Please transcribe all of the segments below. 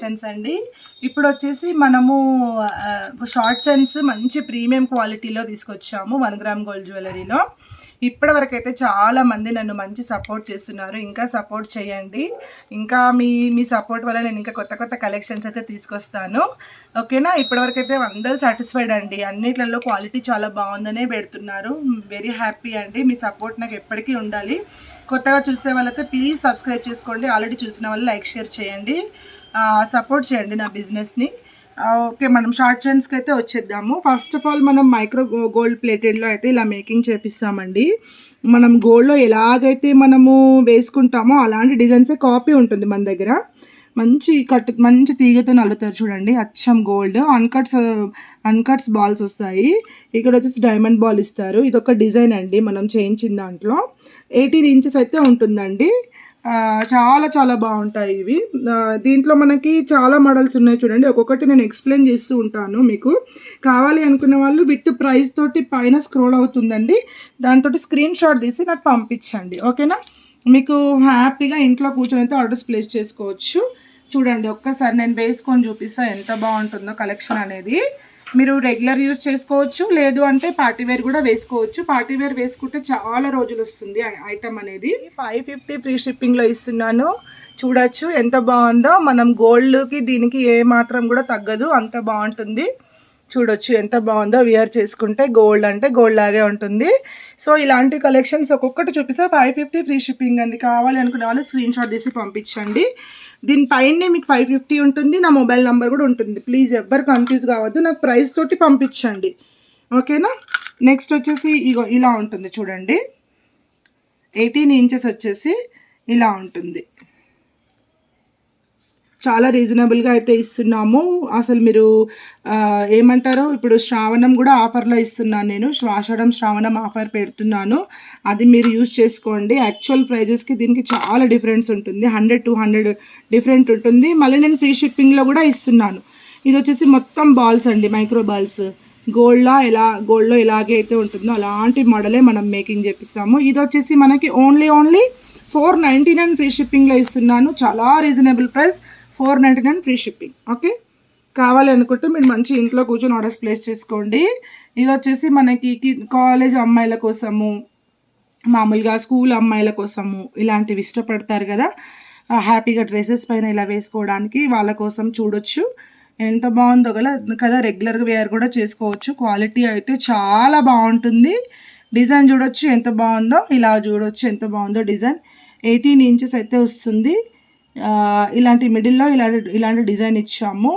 Collections అండి. ఇప్పుడు వచ్చేసి మనము షార్ట్ సెన్స్ మంచి ప్రీమియం క్వాలిటీలో తీసుకొచ్చాము వన్ గ్రామ్ గోల్డ్ జ్యువెలరీలో. ఇప్పటి వరకు అయితే చాలా మంది నన్ను మంచి సపోర్ట్ చేస్తున్నారు. ఇంకా సపోర్ట్ చేయండి. ఇంకా మీ మీ సపోర్ట్ వల్ల నేను ఇంకా కొత్త కొత్త కలెక్షన్స్ అయితే తీసుకొస్తాను. ఓకేనా? ఇప్పటివరకు అయితే అందరూ సాటిస్ఫైడ్ అండి. అన్నిట్లలో క్వాలిటీ చాలా బాగుందనే పెడుతున్నారు. వెరీ హ్యాపీ అండి. మీ సపోర్ట్ నాకు ఎప్పటికీ ఉండాలి. కొత్తగా చూసే వాళ్ళైతే ప్లీజ్ సబ్స్క్రైబ్ చేసుకోండి. ఆల్రెడీ చూసిన వాళ్ళు లైక్ షేర్ చేయండి. సపోర్ట్ చేయండి నా బిజినెస్ని ఓకే మనం షార్ట్ చైన్స్కి అయితే వచ్చేద్దాము. ఫస్ట్ ఆఫ్ ఆల్ మనం మైక్రో గోల్డ్ ప్లేటెడ్లో అయితే ఇలా మేకింగ్ చేపిస్తామండి. మనం గోల్డ్లో ఎలాగైతే మనము వేసుకుంటామో అలాంటి డిజైన్సే కాపీ ఉంటుంది మన దగ్గర. మంచి కట్ మంచి తీగతో నల్లుతారు చూడండి. అచ్చం గోల్డ్ అన్కట్స్ అన్కట్స్ బాల్స్ వస్తాయి. ఇక్కడ వచ్చేసి డైమండ్ బాల్ ఇస్తారు. ఇది ఒక డిజైన్ అండి మనం చేయించిన దాంట్లో. ఎయిటీన్ ఇంచెస్ అయితే ఉంటుందండి. చాలా చాలా బాగుంటాయి ఇవి. దీంట్లో మనకి చాలా మోడల్స్ ఉన్నాయి చూడండి. ఒక్కొక్కటి నేను ఎక్స్ప్లెయిన్ చేస్తూ ఉంటాను మీకు. కావాలి అనుకునే వాళ్ళు విత్ ప్రైస్ తోటి పైన స్క్రోల్ అవుతుందండి. దాంతో స్క్రీన్ షాట్ తీసి నాకు పంపించండి. ఓకేనా? మీకు హ్యాపీగా ఇంట్లో కూర్చొని అయితే ఆర్డర్స్ ప్లేస్ చేసుకోవచ్చు. చూడండి ఒక్కసారి నేను వేసుకొని చూపిస్తాను ఎంత బాగుంటుందో కలెక్షన్ అనేది. మీరు రెగ్యులర్ యూజ్ చేసుకోవచ్చు. లేదు అంటే పార్టీ వేర్ కూడా వేసుకోవచ్చు. పార్టీ వేర్ వేసుకుంటే చాలా రోజులు వస్తుంది ఐటమ్ అనేది. ఫైవ్ ఫిఫ్టీ ఫ్రీ షిప్పింగ్లో ఇస్తున్నాను. చూడొచ్చు ఎంత బాగుందో. మనం గోల్డ్కి దీనికి ఏ మాత్రం కూడా తగ్గదు. అంత బాగుంటుంది. చూడొచ్చు ఎంత బాగుందో. వియర్ చేసుకుంటే గోల్డ్ అంటే గోల్డ్ లాగే ఉంటుంది. సో ఇలాంటి కలెక్షన్స్ ఒక్కొక్కటి చూపిస్తే. ఫైవ్ ఫిఫ్టీ ఫ్రీ షిప్పింగ్ అండి. కావాలి అనుకునే వాళ్ళు స్క్రీన్ షాట్ తీసి పంపించండి. దీనిపైనే మీకు ఫైవ్ ఫిఫ్టీ ఉంటుంది. నా మొబైల్ నెంబర్ కూడా ఉంటుంది. ప్లీజ్ ఎవ్వరు కన్ఫ్యూజ్ కావద్దు. నాకు ప్రైస్ తోటి పంపించండి. ఓకేనా నెక్స్ట్ వచ్చేసి ఇగో ఇలా ఉంటుంది చూడండి. ఎయిటీన్ ఇంచెస్ వచ్చేసి ఇలా ఉంటుంది. చాలా రీజనబుల్గా అయితే ఇస్తున్నాము. అసలు మీరు ఏమంటారు? ఇప్పుడు శ్రావణం కూడా ఆఫర్లో ఇస్తున్నాను నేను. శ్వాషడం శ్రావణం ఆఫర్ పెడుతున్నాను. అది మీరు యూజ్ చేసుకోండి. యాక్చువల్ ప్రైజెస్కి దీనికి చాలా డిఫరెన్స్ ఉంటుంది. హండ్రెడ్ టూ హండ్రెడ్ డిఫరెంట్ ఉంటుంది. మళ్ళీ నేను ఫ్రీ షిప్పింగ్లో కూడా ఇస్తున్నాను. ఇది వచ్చేసి మొత్తం బాల్స్ అండి. మైక్రో బాల్స్ గోల్డ్లా ఎలా గోల్డ్లో ఎలాగే అయితే ఉంటుందో అలాంటి మోడలే మనం మేకింగ్ చేపిస్తాము. ఇది వచ్చేసి మనకి only only four ninety nine free షిప్పింగ్లో ఇస్తున్నాను. చాలా reasonable price four ninety nine free shipping. Okay? కావాలి అనుకుంటే మీరు మంచి ఇంట్లో కూర్చొని ఆర్డర్స్ ప్లేస్ చేసుకోండి. ఇది వచ్చేసి మనకి కాలేజ్ అమ్మాయిల కోసము మామూలుగా స్కూల్ అమ్మాయిల కోసము ఇలాంటివి ఇష్టపడతారు కదా. హ్యాపీగా డ్రెస్సెస్ పైన ఇలా వేసుకోవడానికి వాళ్ళ కోసం చూడొచ్చు. ఎంత బాగుందో కదా కదా రెగ్యులర్గా వేర్ కూడా చేసుకోవచ్చు. క్వాలిటీ అయితే చాలా బాగుంటుంది. డిజైన్ చూడొచ్చు ఎంత బాగుందో ఇలా చూడొచ్చు ఎంత బాగుందో డిజైన్. ఎయిటీన్ ఇంచెస్ అయితే వస్తుంది. ఇలాంటి మిడిల్లో ఇలాంటి ఇలాంటి డిజైన్ ఇచ్చాము.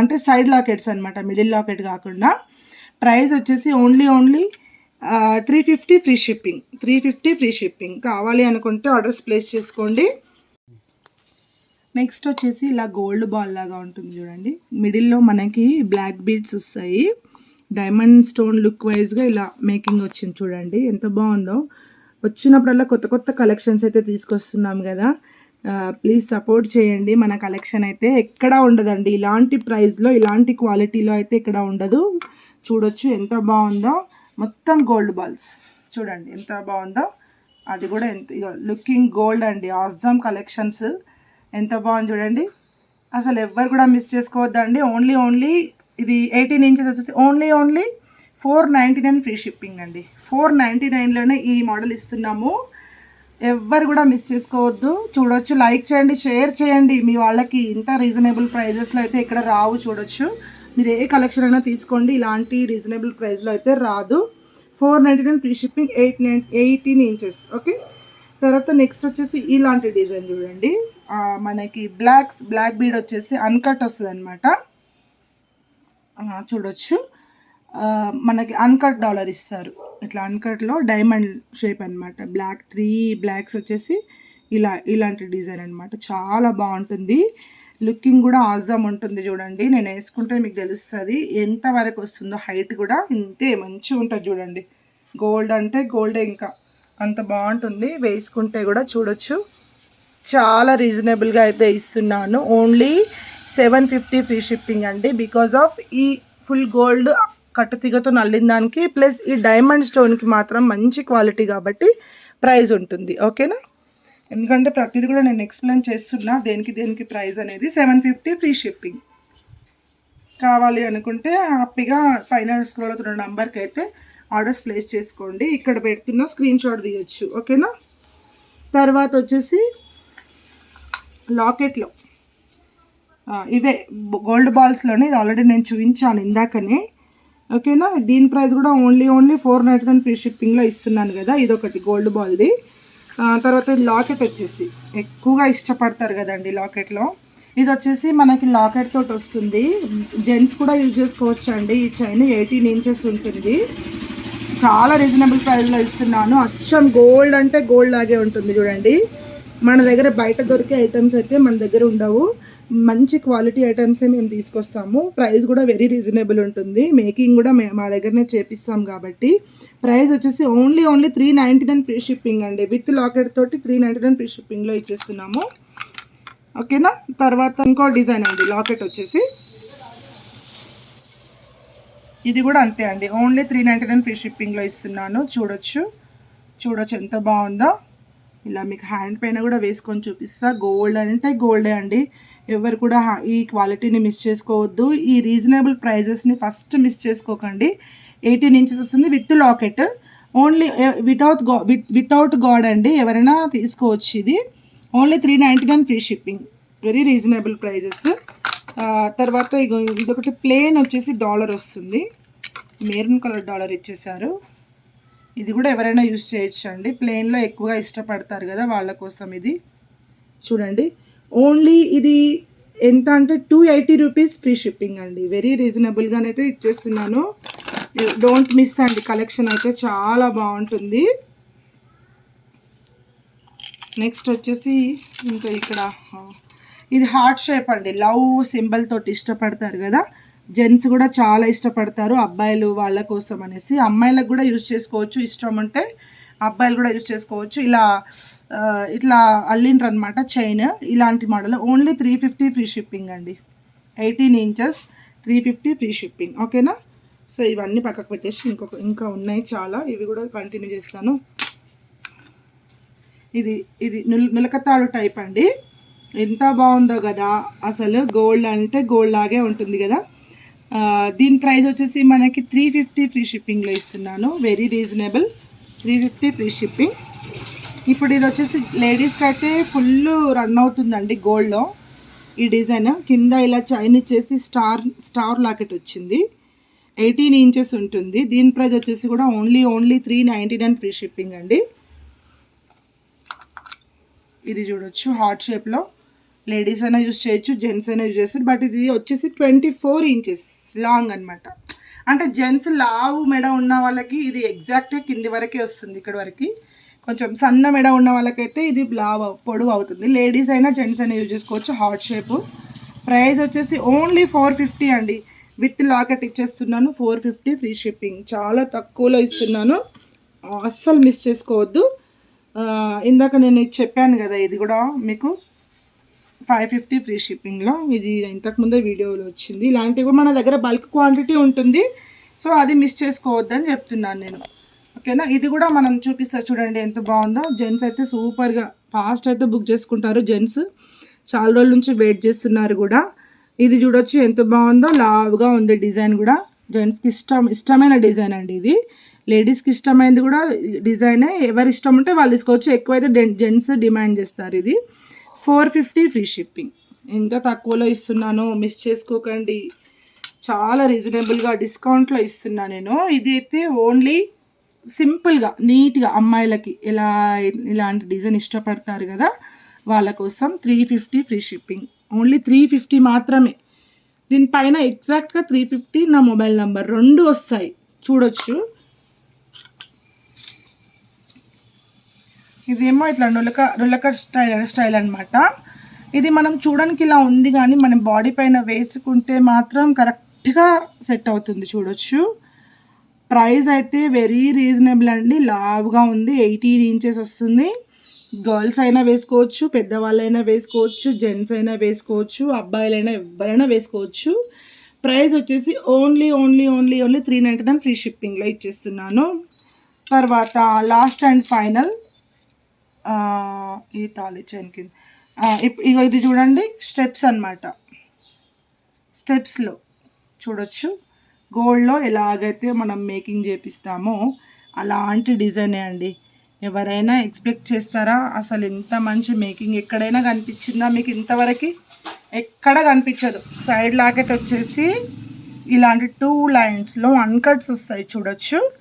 అంటే సైడ్ లాకెట్స్ అనమాట మిడిల్ లాకెట్ కాకుండా. ప్రైస్ వచ్చేసి only only three fifty free shipping three fifty free shipping కావాలి అనుకుంటే ఆర్డర్స్ ప్లేస్ చేసుకోండి. నెక్స్ట్ వచ్చేసి ఇలా గోల్డ్ బాల్ లాగా ఉంటుంది చూడండి. మిడిల్లో మనకి బ్లాక్ బీడ్స్ వస్తాయి. డైమండ్ స్టోన్ లుక్ వైజ్గా ఇలా మేకింగ్ వచ్చింది చూడండి. ఎంత బాగుందో. వచ్చినప్పుడల్లా కొత్త కొత్త కలెక్షన్స్ అయితే తీసుకొస్తున్నాం కదా. ప్లీజ్ సపోర్ట్ చేయండి. మన కలెక్షన్ అయితే ఎక్కడా ఉండదండి. ఇలాంటి ప్రైస్లో ఇలాంటి క్వాలిటీలో అయితే ఇక్కడ ఉండదు. చూడొచ్చు ఎంత బాగుందో. మొత్తం గోల్డ్ బాల్స్ చూడండి ఎంత బాగుందో. అది కూడా ఎంత లుకింగ్ గోల్డ్ అండి. ఆజమ్ కలెక్షన్స్ ఎంత బాగుంది చూడండి. అసలు ఎవ్వరు కూడా మిస్ చేసుకోవద్దండి. ఓన్లీ ఓన్లీ ఇది ఎయిటీన్ ఇంచెస్ వచ్చేసి only only four ninety nine free shipping అండి. ఫోర్ నైంటీ నైన్లోనే ఈ మోడల్ ఇస్తున్నాము. ఎవ్వరు కూడా మిస్ చేసుకోవద్దు. చూడొచ్చు లైక్ చేయండి షేర్ చేయండి. మీ వాళ్ళకి ఇంత రీజనబుల్ ప్రైజెస్లో అయితే ఇక్కడ రావు చూడొచ్చు. మీరు ఏ కలెక్షన్ అయినా తీసుకోండి. ఇలాంటి రీజనబుల్ ప్రైస్లో అయితే రాదు. Four ninety nine free shipping eight nine eighteen inches. Okay? తర్వాత నెక్స్ట్ వచ్చేసి ఇలాంటి డిజైన్ చూడండి. మనకి బ్లాక్ బ్లాక్ బీడ్ వచ్చేసి అన్కట్ వస్తుంది అనమాట చూడొచ్చు. మనకి అన్కట్ డాలర్ ఇస్తారు. ఇట్లా అన్కట్లో డైమండ్ షేప్ అన్నమాట. బ్లాక్ త్రీ బ్లాక్స్ వచ్చేసి ఇలా ఇలాంటి డిజైన్ అన్నమాట. చాలా బాగుంటుంది. లుకింగ్ కూడా ఆజమ్ ఉంటుంది చూడండి. నేను వేసుకుంటే మీకు తెలుస్తుంది. ఎంత వరకు వస్తుందో హైట్ కూడా ఇంతే మంచిగా ఉంటుంది చూడండి. గోల్డ్ అంటే గోల్డే ఇంకా. అంత బాగుంటుంది. వేసుకుంటే కూడా చూడొచ్చు. చాలా రీజనబుల్గా అయితే ఇస్తున్నాను. Only seven fifty free shipping అండి. బికాజ్ ఆఫ్ ఈ ఫుల్ గోల్డ్ కట్టుతీగతో నల్లిన దానికి ప్లస్ ఈ డైమండ్ స్టోన్కి మాత్రం మంచి క్వాలిటీ కాబట్టి ప్రైజ్ ఉంటుంది. ఓకేనా? ఎందుకంటే ప్రతిదీ కూడా నేను ఎక్స్ప్లెయిన్ చేస్తున్నా. దేనికి దేనికి ప్రైస్ అనేది సెవెన్ ఫిఫ్టీ ఫ్రీ షిప్పింగ్. కావాలి అనుకుంటే హ్యాపీగా పైన స్క్రోల్ అవుతున్న నంబర్కి అయితే ఆర్డర్స్ ప్లేస్ చేసుకోండి. ఇక్కడ పెడుతున్న స్క్రీన్ షాట్ తీయొచ్చు. ఓకేనా? తర్వాత వచ్చేసి లాకెట్లో. ఇవే గోల్డ్ బాల్స్లోనే ఇది ఆల్రెడీ నేను చూపించాను ఇందాకనే. ఓకేనా? దీని ప్రైస్ కూడా only only four ninety nine free షిప్పింగ్లో ఇస్తున్నాను కదా ఇది ఒకటి గోల్డ్ బాల్ది. తర్వాత లాకెట్ వచ్చేసి ఎక్కువగా ఇష్టపడతారు కదండి లాకెట్లో. ఇది వచ్చేసి మనకి లాకెట్ తోటి వస్తుంది. జెంట్స్ కూడా యూజ్ చేసుకోవచ్చు అండి ఈ చైన్ ఎయిటీన్ ఇంచెస్ ఉంటుంది. చాలా రీజనబుల్ ప్రైస్లో ఇస్తున్నాను. అచ్చం గోల్డ్ అంటే గోల్డ్ లాగే ఉంటుంది చూడండి. మన దగ్గర బయట దొరికే ఐటమ్స్ అయితే మన దగ్గర ఉండవు. మంచి క్వాలిటీ ఐటమ్సే మేము తీసుకొస్తాము. ప్రైస్ కూడా వెరీ రీజనబుల్ ఉంటుంది. మేకింగ్ కూడా మే మా దగ్గరనే చేపిస్తాం కాబట్టి. ప్రైస్ వచ్చేసి only only three ninety nine free shipping అండి. విత్ లాకెట్ తోటి త్రీ నైంటీ నైన్ ఫ్రీ షిప్పింగ్లో ఇచ్చేస్తున్నాము. ఓకేనా తర్వాత ఇంకో డిజైన్ అండి. లాకెట్ వచ్చేసి. ఇది కూడా అంతే అండి. Only three ninety nine free షిప్పింగ్లో ఇస్తున్నాను. చూడొచ్చు. చూడొచ్చు ఎంత బాగుందో. ఇలా మీకు హ్యాండ్ పైన కూడా వేసుకొని చూపిస్తా. గోల్డ్ అంటే గోల్డే అండి. ఎవరు కూడా ఈ క్వాలిటీని మిస్ చేసుకోవద్దు. ఈ రీజనబుల్ ప్రైజెస్ని ఫస్ట్ మిస్ చేసుకోకండి. ఎయిటీన్ ఇంచెస్ వస్తుంది విత్ లాకెట్ ఓన్లీ వితౌట్గా విత్ వితౌట్ గాడ్ అండి. ఎవరైనా తీసుకోవచ్చు ఇది. Only three ninety nine free shipping very reasonable prices తర్వాత ఇగో ఇదొకటి ప్లేన్ వచ్చేసి డాలర్ వస్తుంది. మెరూన్ కలర్ డాలర్ ఇచ్చేసారు ఇది కూడా ఎవరైనా యూస్ చేయొచ్చు అండి ప్లేన్లో ఎక్కువగా ఇష్టపడతారు కదా వాళ్ళ కోసం ఇది. చూడండి. ఓన్లీ ఇది ఎంత అంటే two eighty rupees free shipping అండి. వెరీ రీజనబుల్గానైతే ఇచ్చేస్తున్నాను. డోంట్ మిస్ అండి. కలెక్షన్ అయితే చాలా బాగుంటుంది. నెక్స్ట్ వచ్చేసి ఇంకా ఇక్కడ ఇది హార్ట్ షేప్ అండి. లవ్ సింబల్ తోటి ఇష్టపడతారు కదా. జెంట్స్ కూడా చాలా ఇష్టపడతారు అబ్బాయిలు వాళ్ళ కోసం అనేసి. అమ్మాయిలకు కూడా యూజ్ చేసుకోవచ్చు. ఇష్టం అంటే అబ్బాయిలు కూడా యూజ్ చేసుకోవచ్చు. ఇలా ఇట్లా అల్లిండ్రు అనమాట చైన్ ఇలాంటి model. Only three fifty free shipping అండి. Eighteen inches three fifty free shipping. ఓకేనా? సో ఇవన్నీ పక్కకు పెట్టేసి ఇంకొక ఇంకా ఉన్నాయి చాలా. ఇవి కూడా కంటిన్యూ చేస్తాను. ఇది ఇది నులకతాడు టైప్ అండి. ఎంత బాగుందో కదా. అసలు గోల్డ్ అంటే గోల్డ్ లాగే ఉంటుంది కదా. దీని ప్రైస్ వచ్చేసి మనకి త్రీ ఫిఫ్టీ ఫ్రీ షిప్పింగ్లో ఇస్తున్నాను. Very reasonable three fifty free shipping ఇప్పుడు ఇది వచ్చేసి లేడీస్కి అయితే ఫుల్ రన్ అవుతుందండి గోల్డ్లో ఈ డిజైన్ కింద ఇలా చైన్ ఇచ్చేసి స్టార్ స్టార్ లాకెట్ వచ్చింది. ఎయిటీన్ ఇంచెస్ ఉంటుంది. దీని ప్రైస్ వచ్చేసి కూడా only only three ninety nine free shipping అండి. ఇది చూడొచ్చు హార్ట్ షేప్లో. లేడీస్ అయినా యూస్ చేయొచ్చు జెంట్స్ అయినా యూజ్ చేస్తారు. బట్ ఇది వచ్చేసి ట్వంటీ ఫోర్ ఇంచెస్ లాంగ్ అనమాట అంటే జెంట్స్ లావు మెడ ఉన్న వాళ్ళకి ఇది ఎగ్జాక్ట్గా కింది వరకే వస్తుంది ఇక్కడ వరకు. కొంచెం సన్న మెడ ఉన్న వాళ్ళకైతే ఇది లావ్ పొడవు అవుతుంది. లేడీస్ అయినా జెంట్స్ అయినా యూజ్ చేసుకోవచ్చు హార్ట్ షేప్. ప్రైస్ వచ్చేసి ఓన్లీ ఫోర్ ఫిఫ్టీ అండి. విత్ లాకెట్ ఇచ్చేస్తున్నాను ఫోర్ ఫిఫ్టీ ఫ్రీ షిప్పింగ్. చాలా తక్కువలో ఇస్తున్నాను. అస్సలు మిస్ చేసుకోవద్దు. ఇందాక నేను ఇది చెప్పాను కదా ఇది కూడా మీకు. ఫైవ్ ఫిఫ్టీ ఫ్రీ షిప్పింగ్లో. ఇది ఇంతకుముందే వీడియోలో వచ్చింది. ఇలాంటివి కూడా మన దగ్గర బల్క్ క్వాంటిటీ ఉంటుంది. సో అది మిస్ చేసుకోవద్దని చెప్తున్నాను నేను. ఓకేనా? ఇది కూడా మనం చూపిస్తా చూడండి ఎంత బాగుందో. జెంట్స్ అయితే సూపర్గా ఫాస్ట్ అయితే బుక్ చేసుకుంటారు జెంట్స్. చాలా రోజుల నుంచి వెయిట్ చేస్తున్నారు కూడా. ఇది చూడొచ్చు ఎంత బాగుందో. లావుగా ఉంది డిజైన్ కూడా. జెంట్స్కి ఇష్టం ఇష్టమైన డిజైన్ అండి ఇది. లేడీస్కి ఇష్టమైనది కూడా డిజైనే. ఎవరి ఇష్టం ఉంటే వాళ్ళు తీసుకోవచ్చు. ఎక్కువైతే జెంట్స్ డిమాండ్ చేస్తారు ఇది. Four fifty free shipping. ఎంత తక్కువలో ఇస్తున్నానో మిస్ చేసుకోకండి. చాలా రీజనబుల్గా డిస్కౌంట్లో ఇస్తున్నా నేను. ఇది అయితే ఓన్లీ సింపుల్గా నీట్గా అమ్మాయిలకి ఇలా ఇలాంటి డిజైన్ ఇష్టపడతారు కదా వాళ్ళ కోసం three fifty free shipping. Only three fifty మాత్రమే. దీనిపైన ఎగ్జాక్ట్గా త్రీ ఫిఫ్టీ నా మొబైల్ నెంబర్. రెండు వస్తాయి. చూడొచ్చు. ఇదేమో ఇట్లా నులక నులక స్టైల్ స్టైల్ అనమాట ఇది మనం చూడడానికి ఇలా ఉంది కానీ మనం బాడీ పైన వేసుకుంటే మాత్రం కరెక్ట్గా సెట్ అవుతుంది చూడొచ్చు. ప్రైస్ అయితే వెరీ రీజనబుల్ అండి. లావుగా ఉంది. ఎయిటీన్ ఇంచెస్ వస్తుంది. గర్ల్స్ అయినా వేసుకోవచ్చు పెద్దవాళ్ళైనా వేసుకోవచ్చు జెంట్స్ అయినా వేసుకోవచ్చు అబ్బాయిలైనా ఎవరైనా వేసుకోవచ్చు. ప్రైస్ వచ్చేసి only only only only three ninety nine free షిప్పింగ్లో ఇచ్చేస్తున్నాను. తర్వాత లాస్ట్ అండ్ ఫైనల్. ఈ తాళి చైన్ కింద. ఇప్- ఇగో ఇది చూడండి స్టెప్స్ అన్నమాట. స్టెప్స్లో చూడొచ్చు. గోల్డ్లో ఎలాగైతే మనం మేకింగ్ చేపిస్తామో అలాంటి డిజైనే అండి. ఎవరైనా ఎక్స్పెక్ట్ చేస్తారా అసలు ఎంత మంచి మేకింగ్ ఎక్కడైనా కనిపించిందా? మీకు ఇంతవరకు ఎక్కడ కనిపించదు. సైడ్ లాకెట్ వచ్చేసి ఇలాంటి టూ లైన్స్లో అన్కట్స్ వస్తాయి చూడొచ్చు.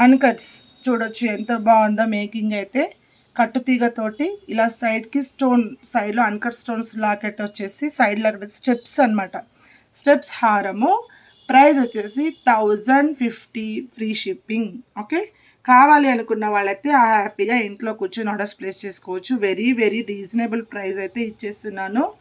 అన్కట్స్ చూడొచ్చు ఎంత బాగుందో మేకింగ్ అయితే. కట్టుతీగతోటి ఇలా సైడ్కి స్టోన్ సైడ్లో అన్కట్ స్టోన్స్ లాకెట్ వచ్చేసి సైడ్ అక్కడ స్టెప్స్ అన్నమాట. స్టెప్స్ హారము. ప్రైస్ వచ్చేసి thousand fifty free shipping. Okay? కావాలి అనుకున్న వాళ్ళైతే ఆ హ్యాపీగా ఇంట్లో కూర్చొని ఆర్డర్స్ ప్లేస్ చేసుకోవచ్చు. వెరీ వెరీ రీజనబుల్ ప్రైస్ అయితే ఇచ్చేస్తున్నాను.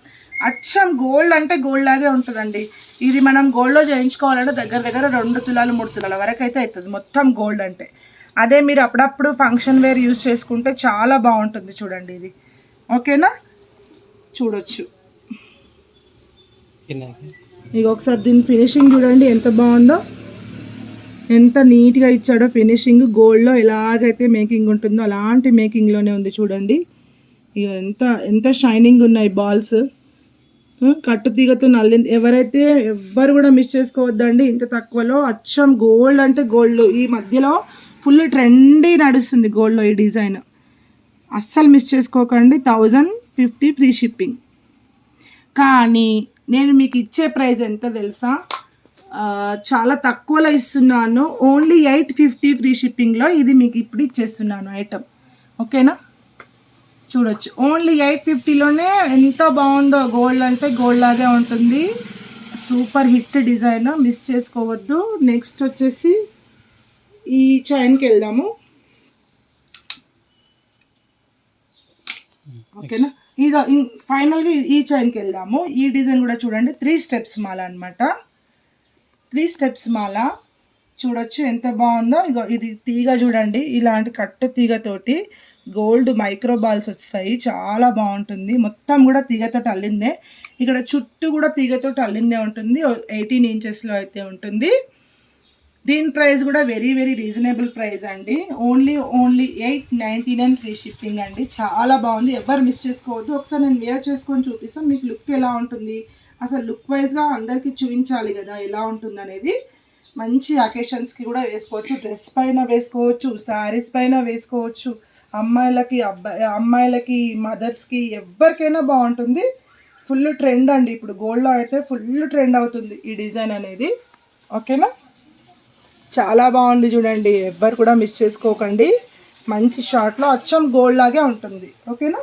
అచ్చం గోల్డ్ అంటే గోల్డ్ లాగే ఉంటుందండి. ఇది మనం గోల్డ్లో చేయించుకోవాలంటే దగ్గర దగ్గర రెండు తులాలు మూడు తులాల వరకు అయితే అవుతుంది. మొత్తం గోల్డ్ అంటే. అదే మీరు అప్పుడప్పుడు ఫంక్షన్ వేర్ యూజ్ చేసుకుంటే చాలా బాగుంటుంది చూడండి ఇది. ఓకేనా? చూడొచ్చు. ఇక ఒకసారి దీని ఫినిషింగ్ చూడండి ఎంత బాగుందో. ఎంత నీట్గా ఇచ్చాడో ఫినిషింగ్. గోల్డ్లో ఎలాగైతే మేకింగ్ ఉంటుందో అలాంటి మేకింగ్లోనే ఉంది చూడండి. ఇక ఎంత ఎంత షైనింగ్ ఉన్నాయి బాల్స్. కట్టు తీగతో నల్లి ఎవరైతే ఎవ్వరు కూడా మిస్ చేసుకోవద్దండి ఇంత తక్కువలో. అచ్చం గోల్డ్ అంటే గోల్డ్. ఈ మధ్యలో ఫుల్ ట్రెండీ నడుస్తుంది గోల్డ్లో ఈ డిజైన్. అస్సలు మిస్ చేసుకోకండి థౌజండ్ ఫిఫ్టీ ఫ్రీ షిప్పింగ్. కానీ నేను మీకు ఇచ్చే ప్రైస్ ఎంత తెలుసా? చాలా తక్కువలో ఇస్తున్నాను. ఓన్లీ ఎయిట్ ఫిఫ్టీ ఫ్రీ షిప్పింగ్లో ఇది మీకు ఇప్పుడు ఇచ్చేస్తున్నాను ఐటమ్. ఓకేనా? చూడొచ్చు. ఓన్లీ ఎయిట్ ఫిఫ్టీలోనే ఎంత బాగుందో గోల్డ్ అంటే గోల్డ్ లాగే ఉంటుంది. సూపర్ హిట్ డిజైన్ మిస్ చేసుకోవద్దు. నెక్స్ట్ వచ్చేసి ఈ చైన్కి వెళ్దాము. ఓకేనా ఇక ఫైనల్గా ఈ చైన్కి వెళ్దాము. ఈ డిజైన్ కూడా చూడండి. త్రీ స్టెప్స్ మాల అన్నమాట. త్రీ స్టెప్స్ మాల. చూడొచ్చు ఎంత బాగుందో. ఇగో ఇది తీగ చూడండి. ఇలాంటి కట్టు తీగతోటి గోల్డ్ మైక్రో బాల్స్ వస్తాయి. చాలా బాగుంటుంది. మొత్తం కూడా తీగతో అల్లిందే. ఇక్కడ చుట్టూ కూడా తీగతో అల్లిందే ఉంటుంది. ఎయిటీన్ ఇంచెస్లో అయితే ఉంటుంది. దీని ప్రైస్ కూడా వెరీ వెరీ రీజనబుల్ ప్రైస్ అండి. Only only eight ninety nine free shipping అండి. చాలా బాగుంది. ఎవరు మిస్ చేసుకోవద్దు. ఒకసారి నేను వేర్ చేసుకొని చూపిస్తాను. మీకు లుక్ ఎలా ఉంటుంది? అసలు లుక్ వైజ్గా అందరికీ చూపించాలి కదా ఎలా ఉంటుంది అనేది. మంచి అకేషన్స్కి కూడా వేసుకోవచ్చు. డ్రెస్ పైన వేసుకోవచ్చు. శారీస్ పైన వేసుకోవచ్చు. అమ్మాయిలకి అబ్బాయి అమ్మాయిలకి మదర్స్కి ఎవరికైనా బాగుంటుంది. ఫుల్ ట్రెండ్ అండి. ఇప్పుడు గోల్డ్లో అయితే ఫుల్ ట్రెండ్ అవుతుంది ఈ డిజైన్ అనేది. ఓకేనా చాలా బాగుంది చూడండి. ఎవ్వరు కూడా మిస్ చేసుకోకండి. మంచి షార్ట్లో అచ్చం గోల్డ్ లాగే ఉంటుంది. ఓకేనా